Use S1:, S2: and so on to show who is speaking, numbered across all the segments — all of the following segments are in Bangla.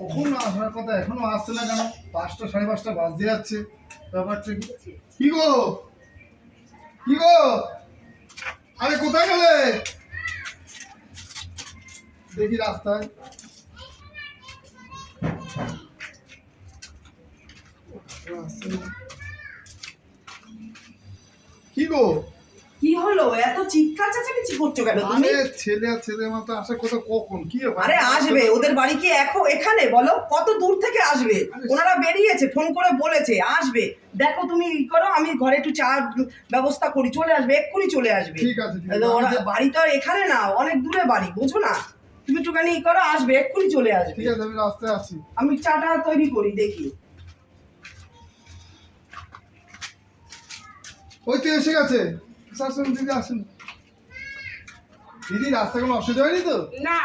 S1: কখন আসার কথা এখনও আসছে না কেন? পাঁচটা সাড়ে পাঁচটা বাজতে যাচ্ছে। ব্যাপারটা কি? কি গো? কি গো? আরে কোথায় গেলে? দেখি রাস্তায়। কি গো?
S2: কি হলো? এত চিৎকার চেঁচামেচি করছ কেন তুমি?
S1: ছেলে আর ছেলে মাত্র আসার কথা কখন? কি?
S2: আরে আসবে। ওদের বাড়ি কি এখন এখানে? বলো কত দূর থেকে আসবে? ওনারা বেরিয়েছে ফোন করে বলেছে আসবে। দেখো তুমি ই করো আমি ঘরে একটু চা ব্যবস্থা করি চলে আসবে এক্ষুনি চলে আসবে।
S1: ঠিক আছে
S2: ওরা বাড়ি তো আর এখানে না অনেক দূরে বাড়ি বোঝো না। তুমি একটুখানি ই করো আসবে এক্ষুনি চলে আসবে।
S1: ঠিক আছে আমি রাস্তায় আছি।
S2: আমি চাটা তৈরি করি দেখি।
S1: ওই তো এসে গেছে। আসুন দিদি আসুন। দিদি রাস্তা কোনো অসুবিধা হয়নি তো?
S3: না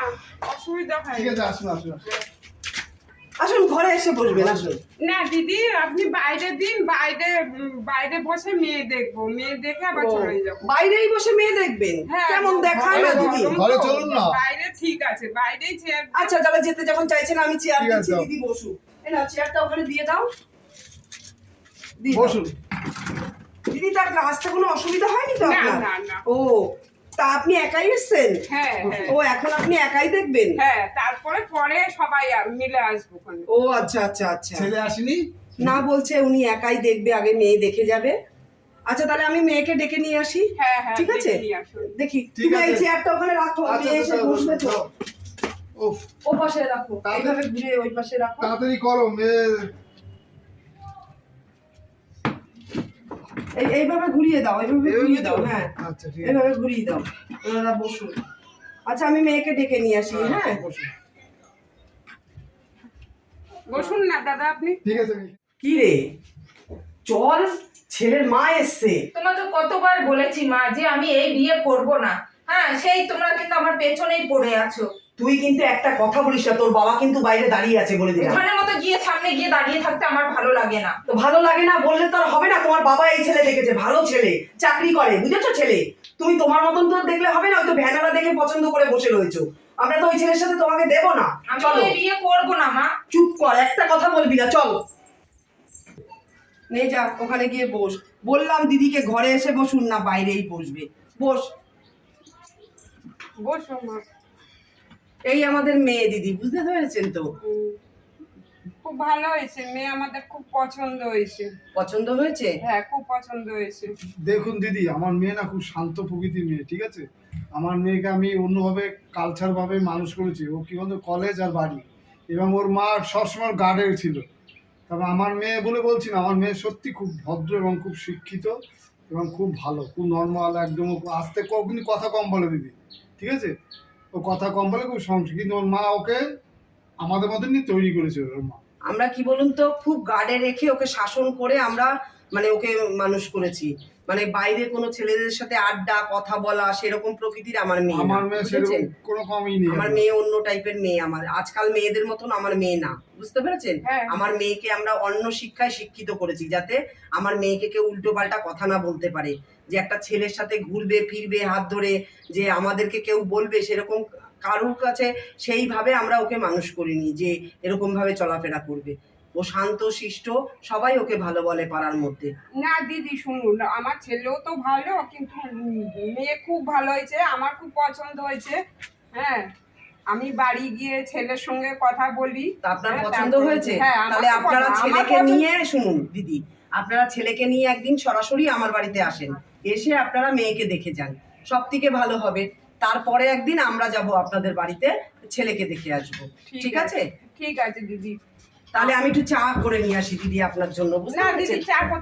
S3: অসুবিধা হয়
S1: ঠিক আছে আসুন আসুন আসুন।
S2: ঘরে এসে বসবেন আসুন।
S3: না দিদি আপনি বাইরে দিন বাইরে বাইরে বসে মেয়ে দেখব। মেয়ে দেখে আবার চলে যাব।
S2: বাইরেই বসে মেয়ে দেখবেন?
S3: হ্যাঁ,
S2: কেমন দেখায় না দিদি?
S1: ঘরে চলুন না।
S3: বাইরে ঠিক আছে বাইরেই চেয়ার
S2: আচ্ছা তাহলে যেতে যখন চাইছেন আমি চেয়ার দিচ্ছি দিদি বসু এই না চেয়ারটা ওখানে দিয়ে দাও। দিয়ে দাও।
S1: বসুন।
S2: দিদি তার আসতে কোনো অসুবিধা হয়নি তো
S3: না,
S2: আপনার?
S3: না, না।
S2: ও তা আপনি একাই এসেছেন?
S3: হ্যাঁ হ্যাঁ।
S2: ও এখন আপনি একাই দেখবেন?
S3: হ্যাঁ তারপরে পরে সবাই মিলে আসব ওখানে।
S2: ও আচ্ছা আচ্ছা আচ্ছা।
S1: ছেলে আসেনি?
S2: না বলছে উনি একাই দেখবে আগে মেয়ে দেখে যাবে। আচ্ছা তাহলে আমি মেয়েকে ডেকে নিয়ে আসি।
S3: হ্যাঁ হ্যাঁ
S2: ঠিক আছে?
S3: ডেকে নিয়ে আসুন।
S2: দেখি তুমি এই চেয়ারটা ওখানে রাখো
S1: আচ্ছা
S2: মেয়ে এসে
S1: আচ্ছা,
S2: বসবে তো। ও পাশে রাখো এইভাবে ঘুরে ওই পাশে রাখো।
S1: তাড়াতাড়ি করো মেয়ে
S2: এই এইভাবে ঘুরিয়ে দাও এইভাবে ঘুরিয়ে দাও হ্যাঁ।
S1: আচ্ছা
S2: এইভাবে ঘুরিয়ে দাও। ওনারা বসুন। আচ্ছা আমি মেয়েকে ডেকে নিয়ে আসি হ্যাঁ
S1: বসুন।
S3: বসুন না দাদা আপনি।
S1: ঠিক আছে
S2: কি রে? চল ছেলের মা এসছে।
S4: তোমাকে কতবার বলেছি মা যে আমি এই বিয়ে করব না। হ্যাঁ সেই তোমরা কিন্তু আমার পেছনেই পড়ে আছো।
S2: তুই কিন্তু একটা কথা বলিস না তোর বাবা কিন্তু বাইরে দাঁড়িয়ে আছে বলে দিলাম।
S4: ওখানের মতো গিয়ে সামনে গিয়ে দাঁড়িয়ে থাকতে আমার ভালো লাগে না।
S2: তো ভালো লাগে না বললে তো আর হবে না তোমার বাবা এই ছেলে দেখেছে ভালো ছেলে চাকরি করে বুঝেছ ছেলে? তুমি তোমার মতন তো দেখলে হবে না ওই তো ভ্যানালা দেখে পছন্দ করে বসে রয়েছো। আমরা তো ওই ছেলের সাথে তোমাকে দেবো না।
S4: আমি
S2: চলো।
S4: বিয়ে করব না মা।
S2: চুপ কর একটা কথা বলবি না চল। নে যা ওখানে গিয়ে বস। বললাম দিদিকে ঘরে এসে বসুন না বাইরেই বসবে। বস।
S3: বসো মা।
S2: এই আমাদের মেয়ে দিদি বুঝতে পেরেছেন তো?
S3: খুব ভালো হয়েছে মেয়ে আমাদের খুব পছন্দ হয়েছে।
S2: পছন্দ হয়েছে?
S3: হ্যাঁ খুব পছন্দ হয়েছে।
S1: দেখুন দিদি আমার মেয়ে না খুব শান্ত প্রকৃতির মেয়ে ঠিক আছে? আমার মেয়েকে আমি অন্যভাবে কালচার ভাবে মানুষ করেছি। ও কি বলতো কলেজ আর বাড়ি। এবং ওর মা সবসময় গার্ডের ছিল। তবে আমার মেয়ে বলে বলছি না আমার মেয়ে সত্যি খুব ভদ্র এবং খুব শিক্ষিত এবং খুব ভালো খুব নর্মাল একদম আস্তে কখনই কথা কম বলে দিদি ঠিক আছে? ও কথা কম বলে খুব সংস্কৃত কিন্তু ওর মা ওকে আমাদের মতনই তৈরি করেছে ওর মা।
S2: আমরা কি বলুন তো, খুব গার্ডে রেখে ওকে শাসন করে আমরা মানে ওকে মানুষ করেছি। মানে বাইরে কোনো ছেলেদের সাথে আড্ডা কথা বলা সেরকম প্রকৃতির আমার মেয়ে
S1: আমার মেয়ে সেরকম কোনো কমই নেই
S2: আমার মেয়ে অন্য টাইপের মেয়ে আমার। আজকাল মেয়েদের মতন আমার মেয়ে না বুঝতে পেরেছেন?
S3: হ্যাঁ।
S2: আমার মেয়েকে আমরা অন্য শিক্ষায় শিক্ষিত করেছি যাতে আমার মেয়েকে কেউ উল্টো পাল্টা কথা না বলতে পারে। যে একটা ছেলের সাথে ঘুরবে ফিরবে হাত ধরে যে আমাদেরকে কেউ বলবে সেরকম কারুর কাছে সেইভাবে আমরা ওকে মানুষ করিনি যে এরকম ভাবে চলাফেরা করবে। ও শান্ত শিষ্ট সবাই ওকে ভালো বলে পাড়ার মধ্যে।
S3: না দিদি শুনুন আমার ছেলেও তো ভালো কিন্তু মেয়ে খুব ভালো হয়েছে আমার খুব পছন্দ হয়েছে হ্যাঁ। আমি বাড়ি গিয়ে ছেলের সঙ্গে কথা বলি।
S2: আপনার
S3: হ্যাঁ,
S2: পছন্দ হয়েছে?
S3: হ্যাঁ,
S2: তাহলে আপনারা ছেলেকে নিয়ে শুনুন দিদি আপনারা ছেলেকে নিয়ে একদিন সরাসরি আমার বাড়িতে আসেন। এসে আপনারা মেয়েকে দেখে যান। সব থেকে ভালো হবে। তারপরে একদিন আমরা যাব আপনাদের বাড়িতে ছেলেকে দেখে আসব। ঠিক আছে?
S3: ঠিক আছে দিদি।
S2: তাহলে আমি একটু চা করে নিয়ে আসি দিদি আপনার জন্য বুঝতে
S3: না দিদি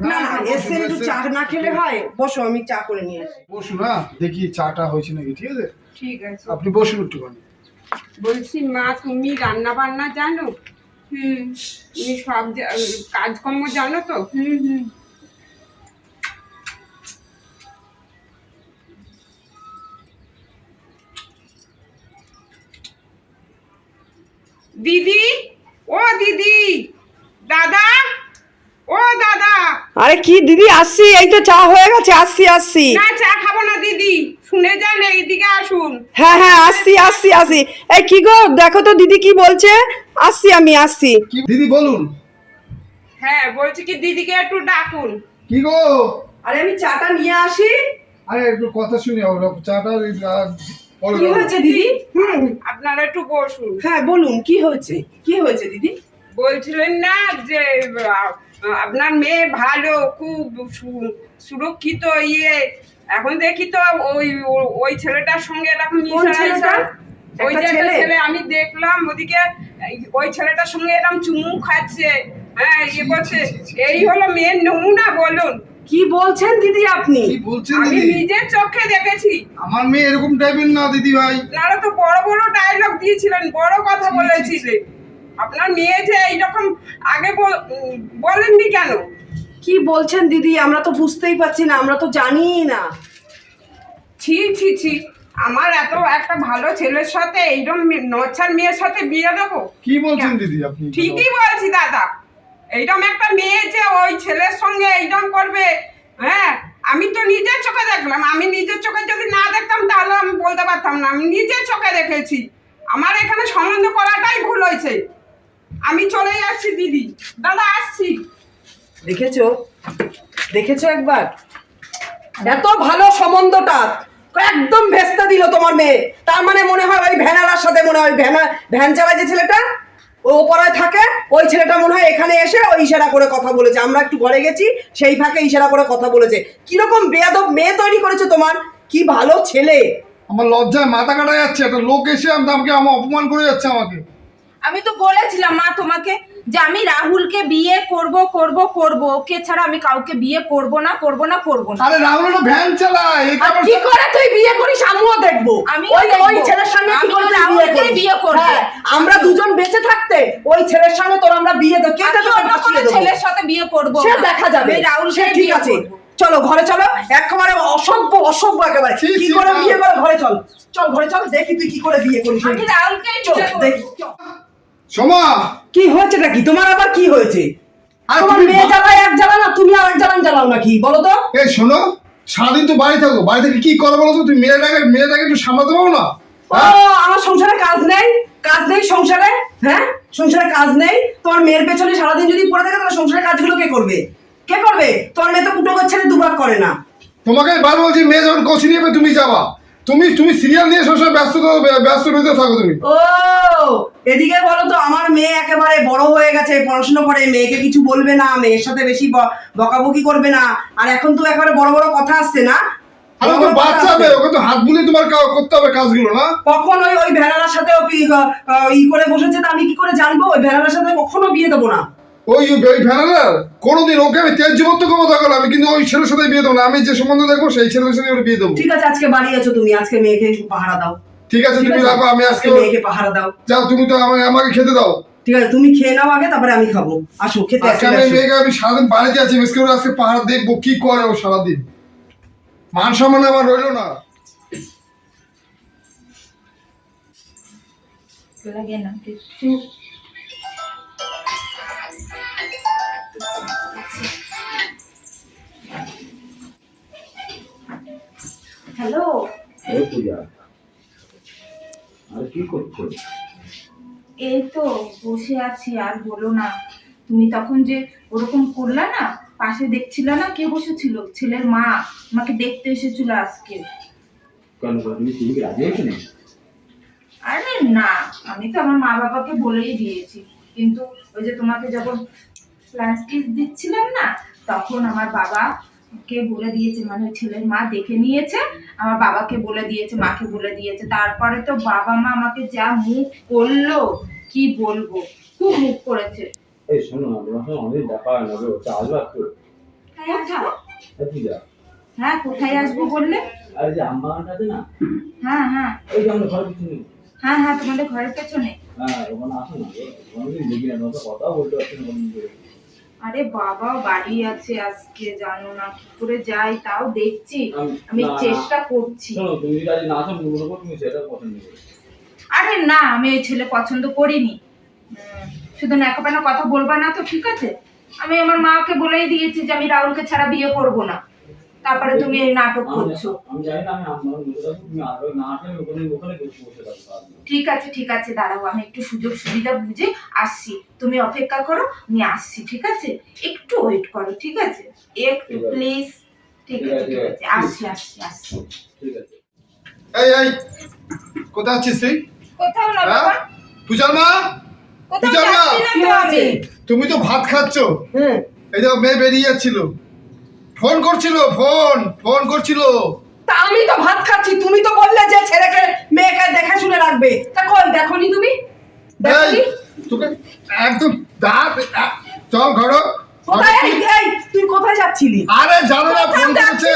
S2: না না এসে একটু চা না খেলে হয় বসো আমি চা করে নিয়ে আসি।
S1: বসুন হ্যাঁ দেখি চাটা হয়েছে নাকি ঠিক আছে?
S3: ঠিক আছে।
S1: আপনি বসুন একটুখানি।
S3: বলছি মা তুমি রান্না বান্না জানো? হুম। তুমি সব কাজকর্ম জানো তো? হুম হুম। দিদি? দিদি। দাদা? ও দাদা।
S2: আরে কি দিদি আসছি এই তো চা হয়ে গেছে আসছি আসছি
S3: না চা খাব না দিদি শুনে যান এইদিকে আসুন।
S5: হ্যাঁ হ্যাঁ আসছি আসছি আসছি এই কি গো দেখো তো দিদি কি বলছে। আসছি আমি আসছি
S1: দিদি বলুন।
S3: হ্যাঁ বলছি কি দিদিকে একটু ডাকুন।
S1: কি গো?
S2: আরে আমি চাটা নিয়ে আসি।
S1: আরে একটু কথা শুনি ওরা চাটা
S2: কি হয়েছে দিদি?
S3: হুম। আপনারা একটু বসুন।
S2: হ্যাঁ বলুন কি হয়েছে? কি হয়েছে দিদি?
S3: বলছিলেন না যে আপনার মেয়ে ভালো খুব সুরক্ষিত ইয়ে। এখন দেখি তো ওই ওই ছেলেটার সঙ্গে এরকম ওই যে একটা?
S2: ছেলে?
S3: আমি দেখলাম ওদিকে ওই ছেলেটার সঙ্গে এরকম চুমু খাচ্ছে। হ্যাঁ ইয়ে করছে। এই হলো মেয়ের নমুনা বলুন।
S2: কি বলছেন দিদি আপনি?
S1: কি বলছেন
S3: আমি
S1: দিদি?
S3: নিজের চোখে দেখেছি।
S1: আমার মেয়ে এরকম টাইপের না দিদি ভাই।
S3: আপনারা তো বড় বড় ডায়লগ দিয়েছিলেন বড় কথা বলেছিলেন আপনার মেয়ে যে এইরকম আগে বলেননি কেন?
S2: কি বলছেন দিদি? আমরা তো বুঝতেই পারছি না আমরা তো জানিই না।
S3: ছি ছি ছি। আমার এত একটা ভালো ছেলের সাথে এইরকম নচ্ছার মেয়ের সাথে বিয়ে দেবো?
S1: কি বলছেন দিদি আপনি?
S3: ঠিকই বলছি দাদা। এইরকম একটা মেয়ে যে ওই ছেলের সঙ্গে এইরকম করবে হ্যাঁ? আমি তো নিজের চোখে দেখলাম। আমি নিজের চোখে যদি না দেখতাম, তাহলে আমি বলতে পারতাম না। আমি নিজের চোখে দেখেছি। আমার এখানে সম্বন্ধ করাটাই ভুল হয়েছে। আমি চলে যাচ্ছি, দিদি। দাদা, আসছি।
S2: দেখেছ? দেখেছ একবার? এত ভালো সম্বন্ধটা একদম ভেস্তে দিল তোমার মেয়ে। তার মানে মনে হয় ওই ভ্যানালার সাথে মনে হয় ভ্যানা ভ্যান চালায় যে ছেলেটা? ও ওপরায় থাকে ওই ছেলেটা মনে হয় এখানে এসে ওই ইশারা করে কথা বলেছে। আমরা একটু ঘরে গেছি সেই ফাঁকে ইশারা করে কথা বলেছে। কীরকম বেয়াদব মেয়ে তৈরি করেছে তোমার? কি ভালো ছেলে।
S1: আমার লজ্জায় মাথা কাটা যাচ্ছে একটা লোক এসে আমাকে আমার অপমান করে যাচ্ছে আমাকে।
S4: আমি তো বলেছিলাম মা তোমাকে যে আমি রাহুলকে বিয়ে করব করব করব ওকে ছাড়া আমি কাউকে বিয়ে করব না করব না করব না।
S1: আরে রাহুল একটা ভ্যান চালায়
S2: আর কি করে তুই বিয়ে করিস? আমিও দেখব।
S4: আমিও
S2: ওই ওই ছেলের সঙ্গে কি করে তুই
S4: রাহুলকেই বিয়ে করব।
S2: হ্যাঁ, আমরা দুজন বেঁচে থাকতে ওই ছেলের সঙ্গে তোর আমরা বিয়ে দেবো। কে
S4: আমি
S2: তোকে
S4: অন্য
S2: ফাঁসিয়ে
S4: ছেলের সাথে বিয়ে করব
S2: সে দেখা যাবে।
S4: রাহুল
S2: সে ঠিক আছে। চলো ঘরে চলো। একেবারে অসভ্য অসভ্য একেবারে। কি করে বিয়ে করে ঘরে চল। চল ঘরে চল। দেখি তুই কি করে বিয়ে করিস।
S4: আমি করব।
S2: দেখি। চল।
S1: সোমা!
S2: কি হয়েছেটা কি? তোমার আবার কি হয়েছে?
S1: আর
S2: তোমার মেয়ে জ্বালায় এক জ্বালা না তুমি আর এক জ্বালান জ্বালাও নাকি? বলো তো।
S1: এই শোনো সারাদিন তো বাড়ি থাকো। বাড়ি থেকে কি করো বলো তো? তুমি মেয়েটাকে মেয়েটাকে একটু সামলাতে পারো না?
S2: ও আমার সংসারে কাজ নেই কাজ নেই সংসারে হ্যাঁ? সংসারে কাজ নেই। তোমার মেয়ের পেছনে সারাদিন যদি পড়ে থাকে তাহলে সংসারের কাজগুলো কে করবে? কে করবে? তোমার মেয়ে তো কুটো ছেড়ে দুবার করে না।
S1: তোমাকে বার বলছি মেয়ে যখন কোচিং নেবে তুমি যাবা। তুমি তুমি সিরিয়াল নিয়ে সবসময় ব্যস্ত ব্যস্ত ভিতরে থাকো তুমি।
S2: ও এদিকে বলো তো আমার মেয়ে একেবারে বড় হয়ে গেছে পড়াশোনা করে মেয়েকে কিছু বলবে না মেয়ের সাথে বেশি বকাবকি করবে না। আর এখন তো একেবারে বড় বড় কথা আসছে না?
S1: আরে তো বাচ্চা। ওকে তো হাত বুলিয়ে তোমার করতে হবে কাজগুলো না?
S2: কখন ওই ওই ভেড়ার সাথে ই করে বসেছে তা আমি কি করে জানব? ওই ভেড়ার সাথে কখনো বিয়ে দেবো না।
S1: ওই ওই ভ্যানালার কোনোদিন ওকে আমি তেজ জীবন্ত ক্ষমতা করলাম আমি কিন্তু ওই ছেলের সাথে বিয়ে দেবো না আমি যে সম্বন্ধ দেখব সেই ছেলের সাথে ওর বিয়ে দেবো।
S2: ঠিক আছে আজকে বাড়ি আছো তুমি আজকে মেয়েকে পাহারা দাও।
S1: ঠিক আছে তুমি রাখো আমি
S2: আজকে মেয়েকে পাহারা দাও।
S1: যাও তুমি তো আমাকে আমাকে খেতে দাও।
S2: ঠিক আছে তুমি খেয়ে নাও আগে তারপরে আমি খাব। আসো খেতে
S1: আজকে
S2: আসো,
S1: আমি মেয়েকে আমি সারাদিন বাড়িতে আছি মিস করে আজকে পাহাড় দেখব কি করে ও সারাদিন। মান সম্মান আমার রইল না।
S4: লাগে না কিছু হ্যালো?
S6: এই পূজা। আর কি করছ?
S4: এই তো বসে আছি আর বলো না। তুমি তখন যে ওরকম করলা না পাশে দেখছিল না কে বসেছিল? ছেলের মা আমাকে দেখতে এসেছিল আজকে।
S6: কেন তুমি তুমি রাজি হয়েছো না
S4: আরে না আমি তো আমার মা বাবাকে বলেই দিয়েছি। কিন্তু ওই যে তোমাকে যখন কিস দিচ্ছিলাম না তখন আমার বাবা কে বলে দিয়েছে? মানে ছেলের মা দেখে নিয়েছে আমার বাবাকে বলে দিয়েছে মাকে বলে দিয়েছে। তারপরে তো বাবা মা আমাকে যা মুখ করল কি বলব? খুব মুখ করেছে।
S6: এই শোনো অনেক হয় না গো তা আসবে? পূজা
S4: হ্যাঁ কোথায় আসব বললে?
S6: আর যে না?
S4: হ্যাঁ হ্যাঁ।
S6: ওই যে ঘরের পিছনে।
S4: হ্যাঁ হ্যাঁ তোমাদের ঘরের পেছনে।
S6: হ্যাঁ ওখানে আসো না গো অনেকদিন দেখি না তোমার বলতে পারছি না।
S4: আরে বাবা বাড়ি আছে আজকে জানো না কি করে যাই তাও দেখছি।
S6: আমি-।
S4: চেষ্টা করছি।
S6: শোনো তুমি যদি আজ না আসো মনে করো তুমি সেটা পছন্দ করো।
S4: আরে না আমি ওই ছেলে পছন্দ করিনি। শুধু শুধু ন্যাকাপানা কথা বলবা না তো ঠিক আছে? আমি আমার মাকে বলেই দিয়েছি যে আমি রাহুলকে ছাড়া বিয়ে করব না। তারপরে তুমি এই নাটক করছ। ঠিক আছে ঠিক আছে দাঁড়াও আমি একটু সুযোগ সুবিধা বুঝে আসছি। তুমি অপেক্ষা করো আমি আসছি ঠিক আছে? একটু ওয়েট করো ঠিক আছে? একটু প্লিজ ঠিক আছে ঠিক আছে। আসছি আসছি আসছি।
S1: এই এই কোথায় আছিস তুই?
S4: কোথাও না
S1: হ্যাঁ?
S4: বাবা।
S1: পূজার মা? পূজার মা? তুমি তো ভাত খাচ্ছ।
S7: হুম।
S1: এই দেখো মেয়ে বেরিয়ে যাচ্ছিল। ফোন করছিল ফোন ফোন করছিল।
S2: তা আমি তো ভাত খাচ্ছি তুমি তো বললে যে ছেলেকে মেয়েকে দেখা শুনে রাখবে। তা কই দেখনি তুমি? দেখনি?
S1: তোকে একদম দাঁত চল ঘর।
S2: কোথায়? এই, এই তুই কোথায় যাচ্ছিলি?
S1: আরে জানো না ফোন করেছে।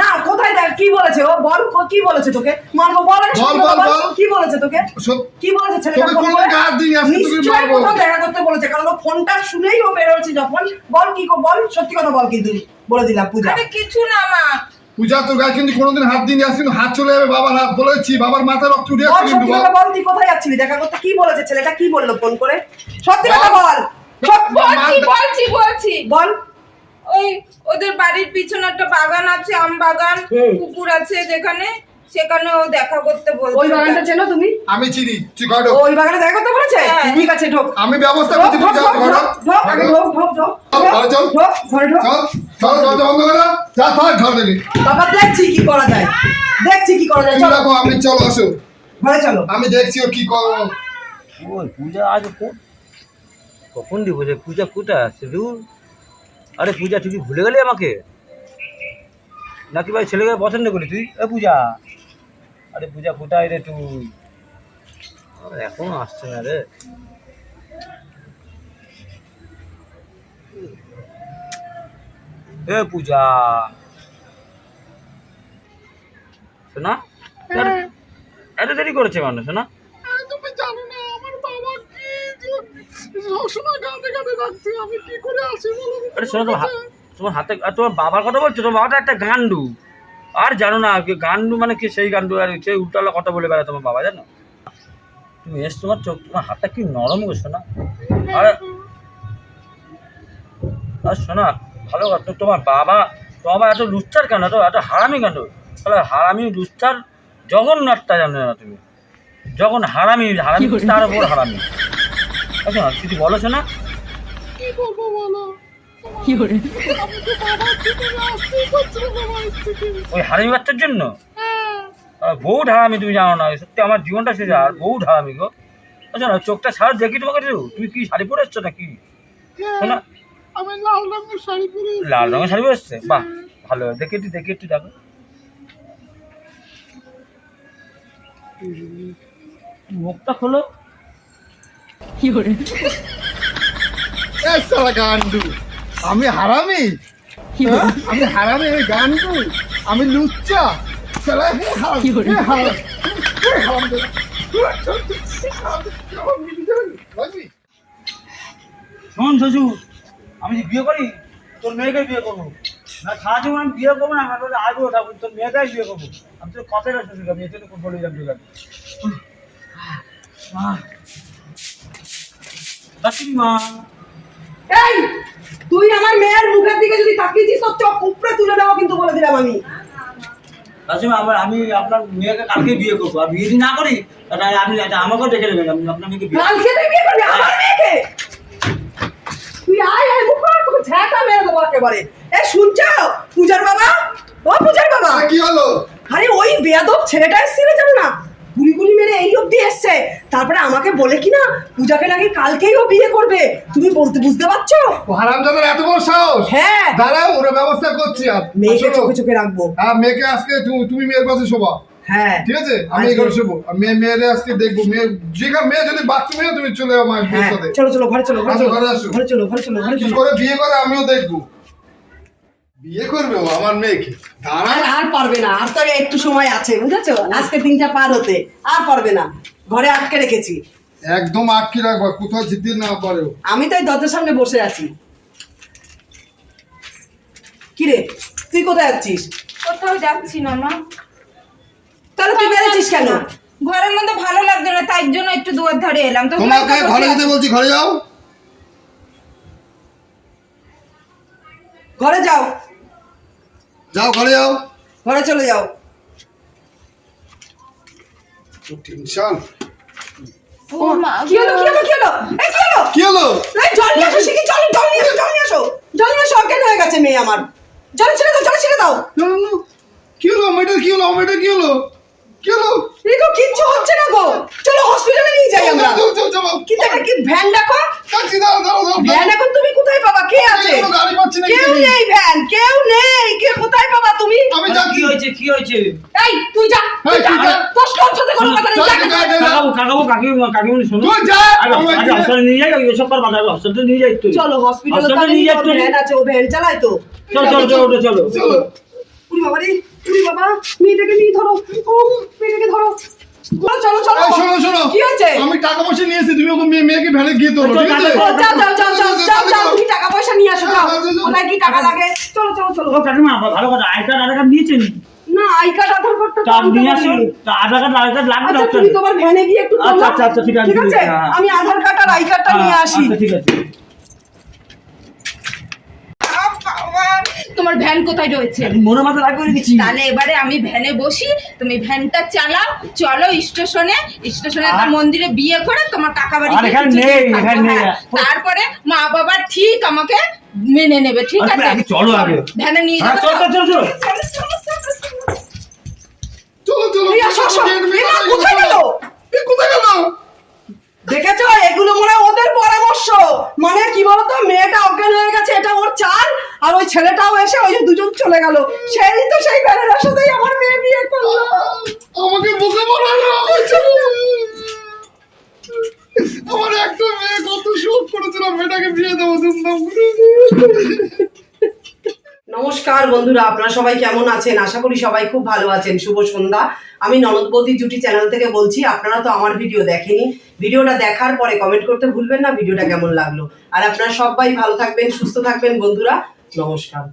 S4: না,
S2: কোথায় দেখ কি বলেছে? ও বল কি বলেছে তোকে? মারবো বল
S1: বল, বল,
S2: কি বলেছে তোকে? কি বলেছে ছেলেটা?
S1: তোকে
S2: ফোন
S1: কোনো
S2: করে?
S1: গাছ তোকে মারবো।
S2: কোথাও দেখা করতে বলেছে কারণ ও ফোনটা শুনেই ও বেরোচ্ছে যখন। বল কি বল সত্যি কথা বল কিন্তু। বলে দিলাম পূজা।
S4: আরে কিছু না মা।
S1: পূজা তোর গায়ে কিন্তু কোনোদিন হাত আজ কিন্তু হাত চলে যাবে বাবার হাত বলেছি বাবার মাথা রক্ত উঠে কিন্তু বল।
S2: তুই কোথায় যাচ্ছিলি? দেখা করতে কি বলেছে ছেলেটা কি বলল ফোন করে? সত্যি কথা বল।
S4: বলছি বলছি বলছি
S2: বল
S4: ওই ওদের বাড়ির পিছনে একটা বাগান আছে আম বাগান। পুকুর আছে যেখানে সেখানে ও দেখা করতে বলছে
S2: ওই বাগানটা চেনো তুমি?
S1: আমি চিনি ঘর
S2: ওই বাগানে দেখা করতে বলেছে?
S4: হ্যাঁ।
S2: ঠিক আছে ঢোক।
S1: আমি ব্যবস্থা
S2: ঢোক
S1: করছি তুই
S2: ঢোক ঢোক
S1: ঘর
S2: ঢোক, ঢোক আগে ঢোক ঢোক ঢোক
S1: চল, ঘরে চল।
S2: ঢোক ঘরে ঢোক।
S1: চল চল দরজা বন্ধ করো যা থাক ঘর থেকে
S2: তারপর দেখছি কি করা যায়। দেখছি কি করা যায়
S1: তুমি
S2: চলো।
S1: রাখো আমি চলো আসো।
S2: ঘরে চলো।
S1: আমি দেখছি ও কি করো।
S8: ওই পূজা আজ কো- কখন দিব যে পূজা কোথায় আসছে আরে পূজা তুই কি ভুলে গেলি আমাকে? নাকি ভাই ছেলেকে পছন্দ করি তুই? এ পূজা। আরে পূজা কোথায় রে তুই? এখনও আসছে না রে। এ পূজা। শোনা এত- এত দেরি করেছে মানুষ শোনা
S1: সবসময় গানে গানে রাখছে আমি কি করে আসি বলো
S8: আরে শোনো তোমার তোমার হাতে আর তোমার বাবার কথা বলছো? তোমার বাবাটা একটা গান্ডু আর জানো না গান্ডু মানে কি সেই গান্ডু আর সেই উল্টালা কথা বলে বেড়ায় তোমার বাবা জানো? তুমি এস তোমার চোখ তোমার হাতটা কি নরম গো শোনা আর আর শোনা ভালো কথা তোমার বাবা তোমার বাবা এত লুচ্চার কেন? এত এত হারামি কেন? তাহলে হারামি লুচ্চার জগন্নাথটা জানো না তুমি। যখন হারামি হারামি তার ওপর হারামি। আচ্ছা কিছু বলো শোনা।
S1: কি করব বলো?
S8: ওই হারামি বাচ্চার জন্য? আর বউ ঢালামি তুমি জানো না সত্যি আমার জীবনটা শেষ আর বউ ঢালামি গো। আচ্ছা না চোখটা সারা দেখি তোমাকে। তুমি কি শাড়ি পরে এসছো নাকি? শোনা।
S1: আমি লাল রঙের শাড়ি পরে
S8: লাল রঙের শাড়ি পরে এসছে? বাহ ভালো। দেখে একটু দেখে একটু দেখো। মুখটা খোলো।
S1: গান্ডু আমি হারামি? হ্যাঁ? আমি হারামি আমি গান্ডু আমি লুচ্চা। হারামি?
S8: শোন শ্বশুর আমি যে বিয়ে করি তোর মেয়েকে বিয়ে করব। না জীবন আমি বিয়ে করব না আমার আগ্রহ থাকব তোর মেয়েটাই বিয়ে করব। আমি তোর কথাই না শ্বশুর আমি এতে বলে দিলাম। তোকে রাখি মা
S2: এই তুই আমার মেয়ের মুখের দিকে যদি তাকিয়েছিস তোর চোখ উপরে তুলে দেওয়া কিন্তু বলে দিলাম আমি।
S8: কাসিমা আমার আমি আপনার মেয়েকে কালকে বিয়ে করব। আর বিয়ে যদি না করি তাহলে আপনি আমাকেও দেখে নেবেন আমি আপনার মেয়েকে বিয়ে
S2: কালকে তুই বিয়ে করবি? আমার মেয়েকে? তুই আয় আয় মুখ কর তোকে ঝাঁটা মেরে দেবো একেবারে। এ শুনছো? পূজার বাবা? ও পূজার বাবা?
S1: কি হলো?
S2: আরে ওই বেয়াদব ছেলেটা এসেছিল জানো না? গুলি গুলি মেরে এই অব্দি এসছে। তারপরে আমাকে বলে কি না পূজাকে নাকি কালকেই ও বিয়ে করবে। তুমি বলতে বুঝতে পারছ?
S1: হারামজাদার এত বড় সাহস?
S2: হ্যাঁ।
S1: দাঁড়াও ওরা ব্যবস্থা করছি আর।
S2: মেয়েকে চোখে চোখে রাখব।
S1: হ্যাঁ মেয়েকে আজকে তুমি মেয়ের পাশে শোভা
S2: হ্যাঁ।
S1: ঠিক আছে? আমি
S2: আজকে-
S1: এখানে শোবো। মেয়ে মেয়েরে আজকে দেখব। মেয়ে যেখানে মেয়ে যদি বাথরুমে তুমি চলে যাও মায়ের
S2: হ্যাঁ
S1: সাথে
S2: চলো চলো ঘরে চলো ঘরে চলো।
S1: ঘরে।
S2: ঘরে চলো ঘরে চলো ঘরে চলো।
S1: করে বিয়ে করে আমিও দেখব। বিয়ে করবে ও আমার মেয়েকে।
S2: আর পারবে না। আর তো একটু সময় আছে বুঝেছ? আজকে তিনটা পার হতে। আর পারবে না। ঘরে আটকে রেখেছি।
S1: একদম আটকে রাখবা কোথাও জিদ্দি না পারে।
S2: আমি তাই দরজার সামনে বসে আছি। কিরে তুই কোথায় যাচ্ছিস?
S4: কোথাও যাচ্ছি না মা।
S2: তাহলে তুই বেরোচ্ছিস কেন?
S4: ঘরের মধ্যে ভালো লাগছে না তাই জন্য একটু দুয়ার ধারে এলাম। তো
S1: তোমাকে ঘরে যেতে বলছি ঘরে যাও।
S2: ঘরে যাও।
S1: যাও ঘরে যাও।
S2: ঘরে চলে যাও।
S1: টেনশন?
S4: কি হলো
S2: কি হলো কি হলো কি হলো? এই কি হলো?
S1: কি হলো?
S2: এই জল নিয়ে আসো শিখি কি জল নিয়ে আসো জল নিয়ে আসো। জল নিয়ে আসো অজ্ঞান হয়ে গেছে মেয়ে আমার। জল ছেড়ে দাও জল ছেড়ে দাও।
S1: হলো কি হলো কি হলো মেয়েটার কি হলো মেয়েটার কি হলো? কি হলো
S2: এই তো কিচ্ছু হচ্ছে না গো। চলো হসপিটালে নিয়ে যাই আমরা।
S1: যাও, যাও, যাও।
S2: কিন্তু একটা কি ভ্যান ডাকো
S1: তাড়াতাড়ি দাঁড়াও, দাঁড়াও, দাঁড়াও।
S2: ভ্যান এখন তুমি কোথায় পাবা? কে আছে?
S1: গাড়ি পাচ্ছি না
S2: কেউ নেই ভ্যান কেউ নেই। কে কোথায় পাবা তুমি?
S1: আমি যাচ্ছি।
S8: কি হয়েছে কি হয়েছে?
S2: এই তুই যা তুই যা।
S1: যা।
S2: তোর তোর কোনো কথা নেই।
S8: কাকাবু কাকাবু কাকিমা কাকিমনি শোনো।
S1: তুই যা।
S8: হসপিটালে নিয়ে যাই ওইসব কর বাধা হসপিটালে নিয়ে যাই তুই।
S2: চলো হসপিটালে তো
S8: নিয়ে যাই তুই।
S2: ভ্যান আছে ও ভ্যান চালায় তো।
S8: চল চল চল চলো।
S1: চলো।
S2: উরি বাবা রে উরি বাবা মেয়েটাকে নিয়ে ধরো। ও মেয়েটাকে ধরো। চলো চলো।
S1: শোনো শোনো।
S2: কি হয়েছে?
S1: আমি টাকা পয়সা নিয়ে এসেছি তুমি ওকে মেয়ে- মেয়েকে ভ্যানে গিয়ে তোলো ঠিক আছে?
S2: যাও যাও যাও যাও যাও যাও তুমি টাকা পয়সা নিয়ে আসো যাও কি টাকা লাগে? চলো চলো চলো।
S8: কাকিমা ভালো কথা আই কার্ড আধার কার্ড নিয়েছেন
S2: না আই কার্ড আধার কার্ডটা
S8: নিয়ে। আধার কার্ড আধার কার্ড লাগবে
S2: আচ্ছা তুমি তোমার ভ্যানে গিয়ে একটু
S8: আচ্ছা, আচ্ছা, আচ্ছা, ঠিক আছে,
S2: ঠিক
S8: ঠিক
S2: আছে?
S8: আছে, হ্যাঁ।
S2: আমি আধার কার্ড আর আই কার্ডটা নিয়ে আসি।
S8: আচ্ছা ঠিক আছে।
S4: তোমার ভ্যান কোথায় রয়েছে?
S8: মনে মাথা রাগ করে দিচ্ছি
S4: তাহলে এবারে আমি ভ্যানে বসি তুমি ভ্যানটা চালাও চলো স্টেশনে স্টেশনে একটা মন্দিরে বিয়ে করে তোমার কাকা বাড়ি
S8: এখানে নেই, এখানে নেই।
S4: তারপরে মা বাবা ঠিক আমাকে মেনে নেবে ঠিক আছে?
S8: চলো আগে।
S4: ভ্যানে নিয়ে
S8: হ্যাঁ
S4: যাব
S8: চল চল চল। চল
S1: চলো
S2: কোথায় গেল?
S1: এ কোথায় গেল?
S2: দেখেছ? এগুলো মনে হয় ওদের পরামর্শ। মানে কি বলতো? মেয়েটা অজ্ঞান হয়ে গেছে এটা ওর চাল। আর ওই ছেলেটাও এসে ওই যে দুজন চলে গেল। সেই তো সেই বেড়ার সাথেই আমার মেয়ে বিয়ে করল।
S1: আমাকে বুকে আমার একটা মেয়ে কত শোক করেছিলাম মেয়েটাকে বিয়ে দেবো ধুমধাম করে
S9: নমস্কার বন্ধুরা আপনারা সবাই কেমন আছেন? আশা করি সবাই খুব ভালো আছেন। শুভ সন্ধ্যা। আমি ননদবতী জুটি চ্যানেল থেকে বলছি আপনারা তো আমার ভিডিও দেখেনি। ভিডিওটা দেখার পরে কমেন্ট করতে ভুলবেন না ভিডিওটা কেমন লাগল। আর আপনারা সবাই ভালো থাকবেন সুস্থ থাকবেন বন্ধুরা। নমস্কার।